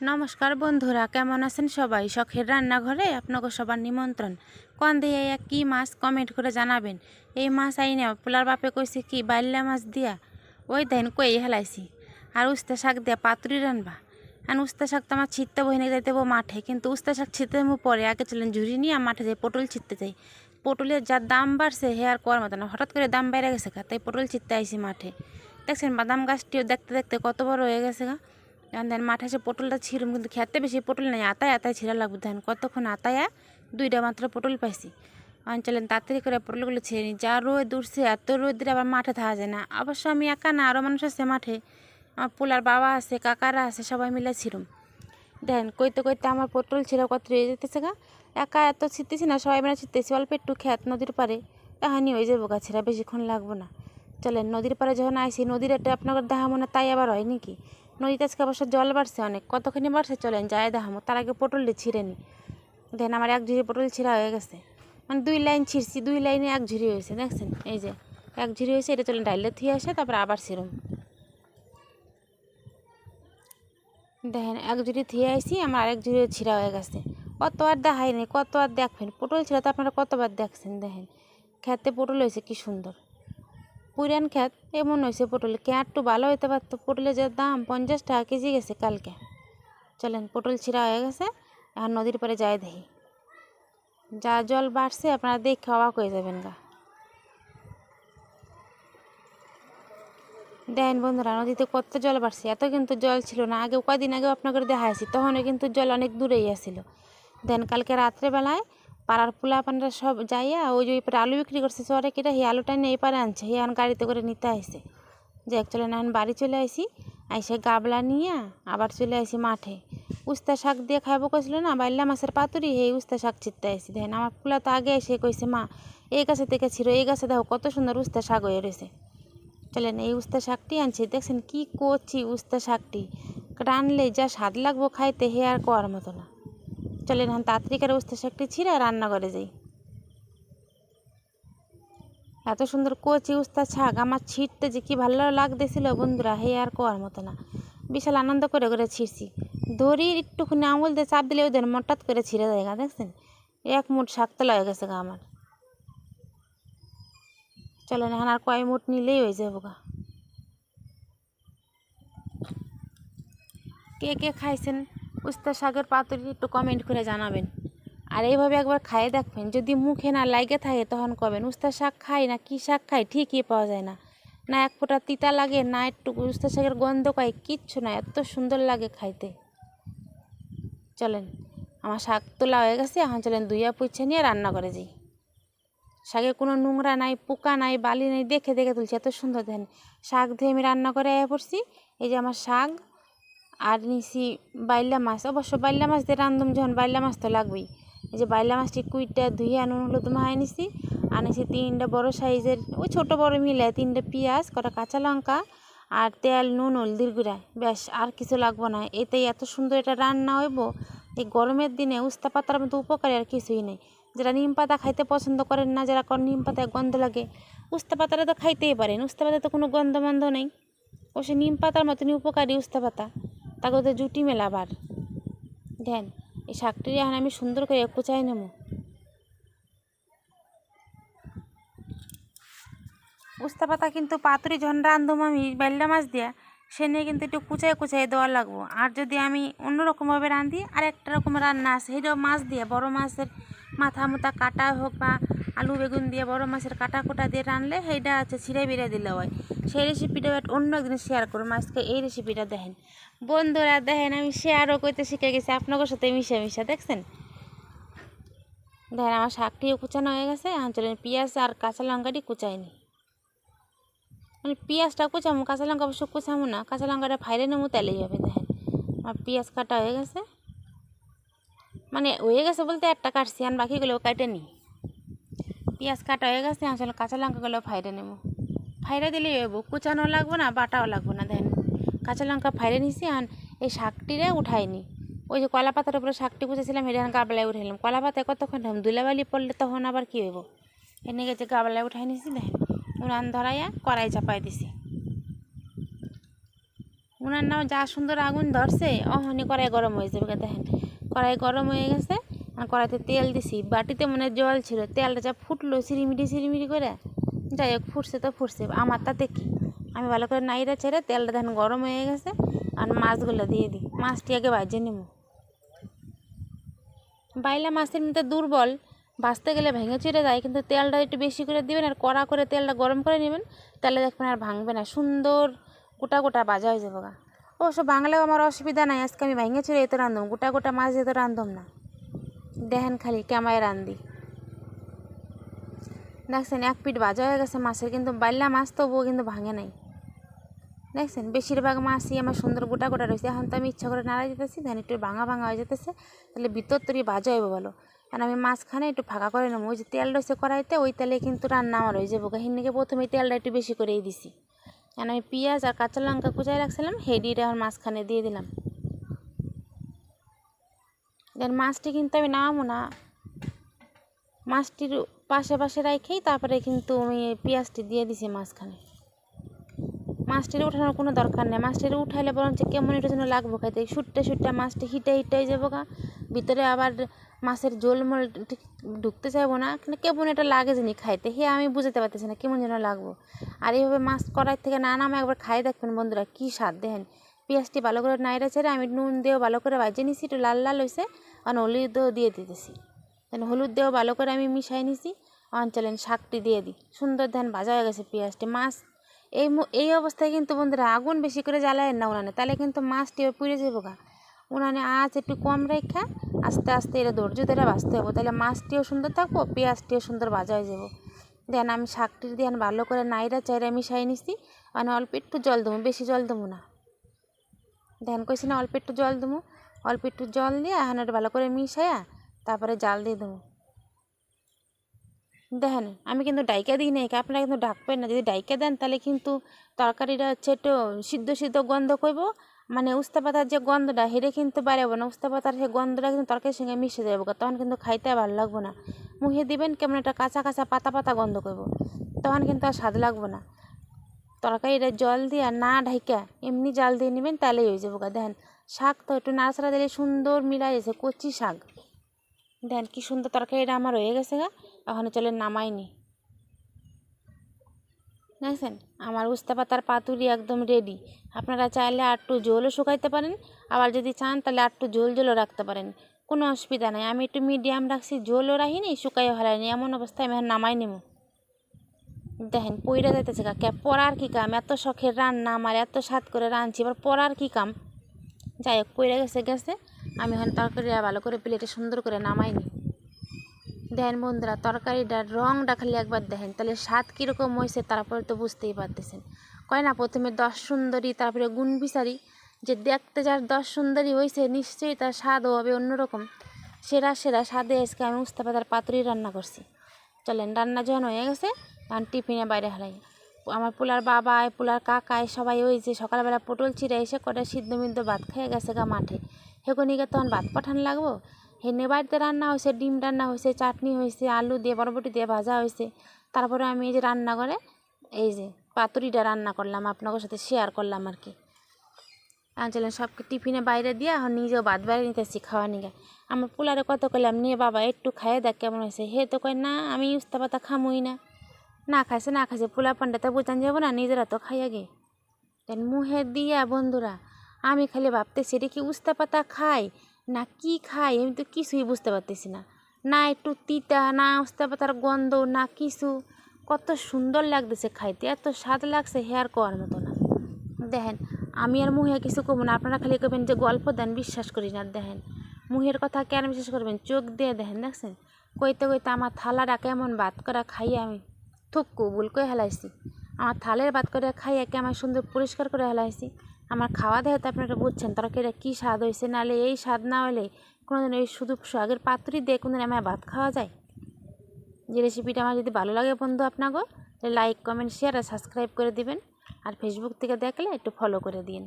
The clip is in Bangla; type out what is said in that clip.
নমস্কার বন্ধুরা, কেমন আছেন সবাই? শখের রান্নাঘরে আপনাকে সবার নিমন্ত্রণ। কন দিয়ে কি মাছ কমেন্ট করে জানাবেন। এই মাছ আইনে পোলার বাপে কইছে কি, বাইল্লা মাছ দিয়া? ওই দেন কই হেলাইছি। আর উস্তে শাক দিয়া পাতুরি রানবা। আর উস্তে শাক তো আমার ছিটতে বহিনে যাইতে মাঠে। কিন্তু উস্তে শাক ছিটতে পরে আগে চলেন ঝুড়ি নিয়ে মাঠে যাই, পটল ছিটতে যাই। পটলের যা দাম বাড়ছে, হে আর করার মতো না। হঠাৎ করে দাম বেড়ে গেছে গা, তাই পটল ছিটতে আইছি মাঠে। দেখছেন বাদাম গাছটিও দেখতে দেখতে কত বড় হয়ে গেছে গা। দেন মাঠে এসে পটলটা ছিঁড়ুম, কিন্তু খেতে বেশি পটল নেই, আতায় আতায় ছিঁড়া লাগবে। দেন কতক্ষণ আতায়া দুইটা মাত্র পটল পাইছি। চলেন তাড়াতাড়ি করে পটলগুলো ছিঁড়ে নিই। যা রোদ উঠছে, এত রোদ দিলে আবার মাঠে থাকা যায় না। অবশ্য আমি একা না আরও মানুষ আছে মাঠে। আমার পোলার বাবা আছে, কাকারা আছে, সবাই মিলে ছিঁড়ুম। দেখেন কইতে কইতে আমার পটল ছিল কত রয়ে যেতেছে গা? একা এত ছিটতেছি না, সবাই মিলে ছিটতেছি অল্প একটু খেত নদীর পারে তাহানি হয়ে যাব গাছেরা বেশিক্ষণ লাগবো না। চলেন নদীর পারে যখন আইসি, নদীর একটা আপনার দেখা মনে তাই আবার হয় নাকি? নদীতে আজকে অবশ্য জল বাড়ছে অনেক। কতখানি বাড়ছে চলেন যায় দেখামো। তার আগে পটলটি ছিঁড়ে নি। দেখেন আমার এক ঝুড়ি পটল ছিঁড়া হয়ে গেছে। মানে দুই লাইন ছিঁড়ছি, দুই লাইনে এক ঝুড়ি হয়েছে, দেখছেন? এই যে, এক ঝুড়ি হয়েছে, এটা চলেন ডাইলে থুয়ে আসে, তারপর আবার ছিঁড়ুম। দেখেন, এক ঝুড়ি থুয়ে আইসি আমার আরেক ঝুড়ি ছিঁড়া হয়ে গেছে। কত আর দেখাই নেই, কত আর দেখবেন? পটল ছিঁড়া তো আপনারা কতবার দেখছেন, দেখেন? খেতে পটল হয়েছে, কি সুন্দর। পুরান খ্যাত এমন হয়েছে পটল। কে একটু ভালো হইতে পারতো? পটলের যে দাম, পঞ্চাশ টাকা কেজি গেছে কালকে। চলেন, পটল ছিঁড়া হয়ে গেছে, এখন নদীর পরে যাই দেখি। যা জল বাড়ছে, আপনারা দেখে অবাক হয়ে যাবেন গা। দেখেন বন্ধুরা, নদীতে কত জল বাড়ছে। এত কিন্তু জল ছিল না। আগে কদিন আগেও আপনাকে দেখাইছি, তখনও কিন্তু জল অনেক দূরেই আসছিল দেন কালকে রাত্রেবেলায় পাড়ার পোলা পানরা সব যাইয়া ওই যে এপারে আলু বিক্রি করছে শহরে কেটে সেই আলুটা নিয়ে এপারে আনছে হে এখন গাড়িতে করে নিতে আসে যে চলে এখন বাড়ি চলে আসি আইসে গাবলা নিয়ে আবার চলে আসি মাঠে। উস্তা শাক দিয়ে খাইবো কইছিল না, বাইল্লা মাছের পাতুরি হে উস্তা শাক ছিটতে আসি দেখেন আমার পোলা তো আগে এসে কইছে, মা, এই গাছে থেকে ছিল এই গাছে দেখো কত সুন্দর উস্তা শাক হয়ে রয়েছে চলেন এই উস্তা শাকটি আনছি, দেখছেন কি করছি উস্তা শাকটি। রানলে যা স্বাদ লাগবো খাইতে হে আর কোয়ার মতো না। চলেন এখন তাড়াতাড়ি করে উস্তা শাকটি ছিঁড়ে রান্না করে যাই। এত সুন্দর কচি উস্তা শাক, আমার ছিঁড়তে যে কি ভালো লাগতেছিল বন্ধুরা, হে আর কোয়ার মতো না। বিশাল আনন্দ করে করে ছিঁড়ছি। দড়ি একটুখানি আঙুল দিয়ে চাপ দিলে ওদের মটাত করে ছিঁড়ে যায় গা, দেখছেন? এক মুঠ শাক তো লয়ে গেছে গা আমার। চলেন এখন আর কয় মুঠ নিলেই হয়ে যাব গা। কে কে খাইছেন? উস্তা শাকের পাতুরি একটু কমেন্ট করে জানাবেন। আর এইভাবে একবার খাইয়ে দেখবেন, যদি মুখে না লাগে থাকে তখন কবেন উস্তা শাক খাই না কি শাক খাই? ঠিকই পাওয়া যায় না। না এক ফোঁটা তিতা লাগে, না একটু উস্তা শাকের গন্ধ পাই, কিচ্ছু না, এত সুন্দর লাগে খাইতে। চলেন, আমার শাক তোলা হয়ে গেছে, এখন চলেন দুইয়া পুচ্ছে নিয়ে রান্না করে যাই। শাকে কোনো নোংরা নাই, পোকা নাই, বালি নাই, দেখে দেখে তুলছি, এত সুন্দর দেখেন। শাক ধুয়ে আমি রান্না করে পড়ছি, এই যে আমার শাক আর নিছি বাইলা মাছ। অবশ্য বাইলা মাছ দিয়ে রান্ধুম যখন, বাইলা মাছ তো লাগবেই। এই যে বাইলা মাছটি কুইটা ধুয়ে আনুন হলো তো মাহাই নিছি আনিছি তিনটা বড় সাইজের, ওই ছোটো বড় মিলে তিনটে পেঁয়াজ, কটা কাঁচা লঙ্কা আর তেল, নুন, হলদির গুঁড়া। ব্যাস, আর কিছু লাগবো না। এতেই এত সুন্দর এটা রান্না হইব। এই গরমের দিনে উস্তা পাতার মতো উপকারী আর কিছুই নেই। যারা নিম পাতা খাইতে পছন্দ করেন না, যারা নিম পাতায় গন্ধ লাগে, উস্তা পাতাটা তো খাইতেই পারেন। উস্তা পাতা তো কোনো গন্ধ মন্ধ নেই। ও সে নিম পাতার মতনই উপকারী উস্তা পাতা। তাকে তো জুটি মেলাবার। দেন, এই শাকটি এখন আমি সুন্দর করে কুচাই নেব। উস্তা পাতা কিন্তু পাতুরি যখন রান্ধুম আমি বেল্লা মাছ দিয়া, সে নিয়ে কিন্তু একটু কুচাই কুচাই দেওয়া লাগবো। আর যদি আমি অন্যরকমভাবে রাঁধি আর একটা রকম রান্না আছে, সেটাও মাছ দিয়ে, বড় মাছের মাথা মুথা কাটা হোক বা আলু বেগুন দিয়ে বড় মাছের কাটা কোটা দিয়ে রানলে সেইটা হচ্ছে ছিঁড়ে বিড়ে দিলে হয়। সেই রেসিপিটা অন্য একদিন শেয়ার করুন, আজকে এই রেসিপিটা দেখেন। বন্ধুরা, দেখেন, আমি শেয়ারও করতে শিখে গেছি, আপনাদের সাথে মিশে মিশে, দেখছেন? দেখেন, আমার শাকটিও কুচানো হয়ে গেছে চলেন পেঁয়াজ আর কাঁচা লঙ্কাটি কুচাইনি। মানে পেঁয়াজটা কুচামো, কাঁচা লঙ্কা অবশ্য কুচামো না, কাঁচা লঙ্কাটা ফাইলে নেব তাহলেই হবে, দেখেন। আমার পেঁয়াজ কাটা হয়ে গেছে। মানে হয়ে গেছে বলতে একটা কাটছি, আর বাকিগুলো কাটে নিই পেঁয়াজ কাটা হয়ে গেছে আসলে কাঁচা লঙ্কাগুলো ফাইরে নেব। ফাইরে দিলেই হইব কুচানো লাগবো না, বাটাও লাগবো না দেখেন কাঁচা লঙ্কা ফাইরে নিছি, আর এই শাকটিরে উঠাইনি ওই যে কলা পাতার উপরে শাকটি কুচেছিলাম এটা গাবলায় উঠাইলাম কলা পাতায় কতক্ষণ দুলাবালি পড়লে তখন আবার কী হইব? এনে গেছে গাবলায় উঠাই নিছি দেখেন উড়ান ধরাইয়া কড়াই চাপাই দিছি। উনার নাম যা সুন্দর আগুন ধরছে, অহনি কড়াই গরম হয়ে যাবে দেখেন কড়াই গরম হয়ে গেছে, আর কড়াইতে তেল দিছি। বাটিতে মনে জল ছিল, তেলটা যা ফুটলো সিরিমিরি সিরিমিরি করে, যাই হোক ফুটছে তো ফুটছে, আমার তাতে কি? আমি ভালো করে নাইরা ছেড়ে তেলটা দেখেন গরম হয়ে গেছে, আর মাছগুলো দিয়ে দিই। মাছটি আগে বাজে নেব। বাইলা মাছের মধ্যে দুর্বল, ভাজতে গেলে ভেঙে চুরে যায়, কিন্তু তেলটা একটু বেশি করে দিবেন, আর কড়া করে তেলটা গরম করে নেবেন, তাহলে দেখবেন আর ভাঙবে না। সুন্দর গোটা গোটা বাজা হয়ে যাবে গা। অবশ্য বাংলাও আমার অসুবিধা নাই, আজকে আমি ভেঙে চুরে এত রান্ধম গোটা গোটা মাছ যেত রান্ধম না। দেখেন খালি কেমায় রান্ধি দেখছেন, এক পিঠ বাজা হয়ে গেছে মাছের, কিন্তু বাইলা মাছ তবুও কিন্তু ভাঙে নাই। দেখছেন, বেশিরভাগ মাছই আমার সুন্দর গোটা গোটা রয়েছে। এখন তো আমি ইচ্ছা করে নাড়া যেতেছি ধান একটু ভাঙা ভাঙা হয়ে যেতেছে, তাহলে ভিতর তরি ভাজা হইব বলো। কারণ আমি মাছখানে একটু ফাঁকা করে নেব। ওই যে তেল রয়েছে কড়াইতে, ওই তেলে কিন্তু রান্না আমার হয়ে যাব। হিন্দিকে প্রথমে তেলটা একটু বেশি করেই দিছি। কারণ আমি পেঁয়াজ আর কাঁচা লঙ্কা কুচাই রাখছিলাম, হেডিটা আমার মাঝখানে দিয়ে দিলাম। দেন মাছটি কিন্তু আমি নামাবো না। মাছটির পাশে পাশে রাখেই তারপরে কিন্তু আমি পেঁয়াজটি দিয়ে দিছি মাঝখানে। মাছটির উঠানোর কোনো দরকার নেই। মাছটির উঠাইলে বরঞ্চ কেমন এটার যেন লাগবো খাইতে। সুট্টে সুট্টে মাছটি হিটে হিটে যাব গা। ভিতরে আবার মাছের জোল মোল ঠিক ঢুকতে চাইব না। কিন্তু কেমন এটা লাগে জানি খাইতে। হে আমি বুঝতে পারতেছি না কেমন যেন লাগবো। আর এইভাবে মাছ কড়াই থেকে না নামে একবার খাই দেখবেন বন্ধুরা, কী স্বাদ দেখেন। পেঁয়াজটি ভালো করে নাইড়া ছেড়ে আমি নুন দিয়েও ভালো করে ভাজে নিছি, একটু লাল লাল হয়েছে আর হলুদও দিয়ে দিতেছি। হলুদ দিয়েও ভালো করে আমি মিশাই নিছি। অঞ্চলেন শাকটি দিয়ে দিই। সুন্দর ধান ভাজা হয়ে গেছে পেঁয়াজটি। মাছ এই এই অবস্থায় কিন্তু বন্ধুরা আগুন বেশি করে জ্বালায় না উনানে, তাহলে কিন্তু মাছটি পুড়ে যাব গা। উনানে আঁচ একটু কম রেখা আস্তে আস্তে এটা ধৈর্য ধরে ভাজতে হবে, তাহলে মাছটিও সুন্দর থাকব, পেঁয়াজটিও সুন্দর ভাজা হয়ে যাব দেন আমি শাকটি দিয়ে ভালো করে নাইরা চাইরা মিশাই নিছি মানে অল্প একটু জল দেবো, বেশি জল দেবো না। ধ্যান কইছি না, অল্প একটু জল দেবো, অল্প একটু জল দিয়ে এখন ভালো করে মিশাইয়া তারপরে জাল দিয়ে দেবো। দেখেন, আমি কিন্তু ডাইকা দিই নাই, আপনারা কিন্তু ডাকবেন না। যদি ডাইকা দেন, তাহলে কিন্তু তরকারিটা হচ্ছে একটু সিদ্ধ সিদ্ধ গন্ধ করব মানে উস্তা পাতার যে গন্ধটা হেরে কিন্তু বাড়াবো না। উস্তা পাতার সেই গন্ধটা কিন্তু তরকারির সঙ্গে মিশে যাব তখন কিন্তু খাইতে ভালো লাগবো না। মুখে দিবেন, কেমন একটা কাঁচা কাঁচা, পাতা পাতা গন্ধ করব তখন কিন্তু আর স্বাদ লাগবো না। তরকারিটা জল দিয়ে না ঢাইকা, এমনি জাল দিয়ে নেবেন, তাহলেই হয়ে যাব দেখেন, শাক তো একটু নাড়াচাড়া দিলে সুন্দর মিলাই গেছে কচি শাক। দেন কি সুন্দর তরকারিটা আমার হয়ে গেছে গা। এখন চলে নামাইনি দেখছেন? আমার উস্তা পাতার পাতুরি একদম রেডি আপনারা চাইলে একটু জলও শুকাইতে পারেন, আবার যদি চান তাহলে একটু জল জলও রাখতে পারেন। কোনো অসুবিধা নাই। আমি একটু মিডিয়াম রাখছি, জলও রাখিনি, শুকাইও হারাইনি এমন অবস্থায় আমি নামাই নেব দেখেন, পইরা যাইতেছে কাকে পড়ার কী কাম? এত শখের রান্না আমার, এত স্বাদ করে রাঁধছি, এবার পড়ার কী কাম? যাই হোক, পইরা গেছে গেছে। আমি এখন তরকারি ভালো করে প্লেটে সুন্দর করে নামাইনি। দেখেন বন্ধুরা, তরকারিটার রংটা খালি একবার দেখেন। তাহলে স্বাদ কীরকম হয়েছে তারপরে তো বুঝতেই পারতেছেন। কয় না, প্রথমে দশ সুন্দরী, তারপরে গুণ বিচারি যে দেখতে যার দশ সুন্দরী হয়েছে, নিশ্চয়ই তার স্বাদও হবে অন্যরকম। সেরা সেরা স্বাদে আজকে আমি উস্তা পাতার রান্না করছি। চলেন, রান্না যখন হয়ে গেছে তখন টিফিনে বাইরে হালাই। আমার পোলার বাবাই পোলার কাকায় সবাই ওই যে সকালবেলা পটল চিড়ে এসে কটা সিদ্ধ মিদ্ধ ভাত খেয়ে গেছে গা মাঠে। হেকনিকে তখন ভাত পাঠান লাগবো? হেনে বাড়িতে রান্না হয়েছে, ডিম রান্না হয়েছে, চাটনি হয়েছে, আলু দিয়ে, বরবটি দিয়ে ভাজা হয়েছে। তারপরে আমি এই যে রান্না করে এই যে পাতুরিটা রান্না করলাম, আপনাদের সাথে শেয়ার করলাম আর কি। আনছিলেন সবকে টিফিনে বাইরে দিয়ে, এখন নিজেও বাদ বাইরে নিতেছি খাওয়া নিয়ে। আমার পোলারে কত করলাম নিয়ে বাবা, একটু খাইয়ে দেখ কেমন হয়েছে। হে তো কয়, না, আমি উস্তা পাতা খামুই না। না খাইছে না খাইছে, পোলা পান্ডা তো বুঝান যাব না, নিজেরা তো খাইয়া গে। মুহে দিয়া, বন্ধুরা, আমি খালি ভাবতেছি, এটা কি উস্তা পাতা খাই না কি খাই? আমি তো কিছুই বুঝতে পারতেছি না। না একটু তিতা, না উস্তা পাতার গন্ধ, না কিছু। কত সুন্দর লাগতেছে খাইতে। এত স্বাদ লাগছে হেয়ার করার মতো না। দেখেন, আমি আর মুহে কিছু কমু না। আপনারা খালি করবেন যে গল্প দেন, বিশ্বাস করি না। দেখেন মুহের কথা কেন বিশ্বাস করবেন? চোখ দিয়ে দেখেন, দেখছেন? কইতে কইতে আমার থালাটা কেমন ভাত করা খাইয়ে আমি থুক্কু ভুল করে হেলাইছি। আমার থালের ভাত করে খাইয়ে কেমন সুন্দর পরিষ্কার করে হেলাইছি। আমার খাওয়া দেওয়া তো আপনারা বুঝছেন তরকারিটা কী স্বাদ হয়েছে নাহলে এই স্বাদ না হলে কোনোদিন ওই শুধু শাকের পাত্রই দিয়ে কোনোদিন আমার ভাত খাওয়া যায়? যে রেসিপিটা আমার যদি ভালো লাগে বন্ধু আপনাকে লাইক কমেন্ট শেয়ার আর সাবস্ক্রাইব করে দিবেন। আর ফেসবুক থেকে দেখলে একটু ফলো করে দিন।